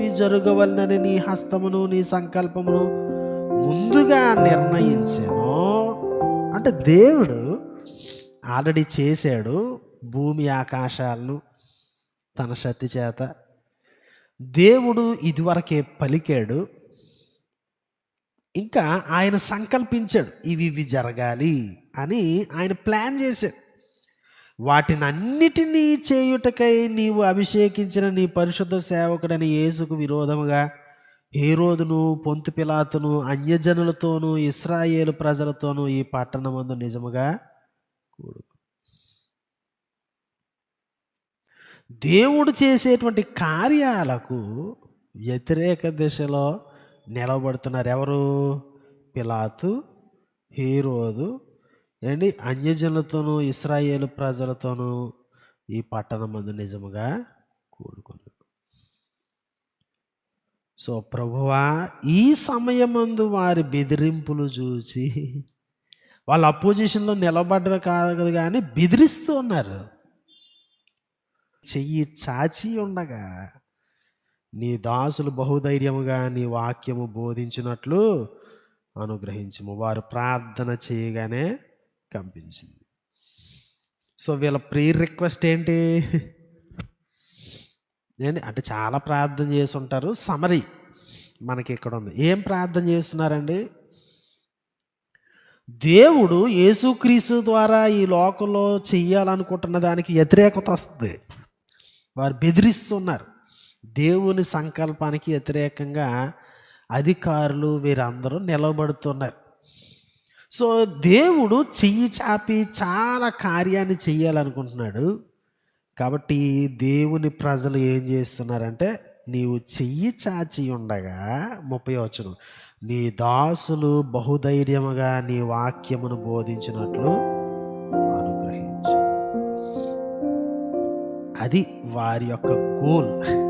ఇవి జరగవలనని నీ హస్తమును నీ సంకల్పమును ముందుగా నిర్ణయించాను. అంటే దేవుడు ఆల్రెడీ చేశాడు భూమి ఆకాశాలను తన శక్తి చేత. దేవుడు ఇదివరకే పలికాడు. ఇంకా ఆయన సంకల్పించాడు ఇవి ఇవి జరగాలి అని ఆయన ప్లాన్ చేశాడు. వాటిని అన్నిటినీ చేయుటకై నీవు అభిషేకించిన నీ పరిశుద్ధ సేవకుడని యేసుకు విరోధముగా హేరోదును పొంతు పిలాతును అన్యజనులతోనూ ఇస్రాయేలు ప్రజలతోనూ ఈ పట్టణమందు నిజముగా కూడు దేవుడు చేసేటువంటి కార్యాలకు వ్యతిరేక దిశలో నిలబడుతున్నారు ఎవరు? పిలాతు హీరోదు ఏంటి? అన్యజనులతోనూ ఇస్రాయేల్ ప్రజలతోనూ ఈ పట్టణం మందు నిజముగా కూడుకున్నాడు సో ప్రభువా ఈ సమయమందు వారి బెదిరింపులు చూచి వాళ్ళ అపోజిషన్లో నిలబడ్డమే కాదు కానీ బెదిరిస్తూ ఉన్నారు. చెయ్యి చాచి ఉండగా నీ దాసులు బహుధైర్యముగా నీ వాక్యము బోధించినట్లు అనుగ్రహించము. వారు ప్రార్థన చేయగానే కంపించింది. సో వీళ్ళ ప్రీ రిక్వెస్ట్ ఏంటి? ఏంటి? అంటే చాలా ప్రార్థన చేసి ఉంటారు సమరీ మనకి ఇక్కడ ఉంది. ఏం ప్రార్థన చేస్తున్నారండి? దేవుడు యేసుక్రీస్తు ద్వారా ఈ లోకంలో చెయ్యాలనుకుంటున్న దానికి వ్యతిరేకత వస్తుంది. వారు బెదిరిస్తున్నారు. దేవుని సంకల్పానికి వ్యతిరేకంగా అధికారులు వీరందరూ నిలబడుతున్నారు. సో దేవుడు చెయ్యి చాపి చాలా కార్యాన్ని చెయ్యాలనుకుంటున్నాడు. కాబట్టి దేవుని ప్రజలు ఏం చేస్తున్నారంటే నీవు చెయ్యి చాచి ఉండగా ముప్పై వచ్చును నీ దాసులు బహుధైర్యముగా నీ వాక్యమును బోధించినట్లు అనుగ్రహించు. అది వారి యొక్క గోల్.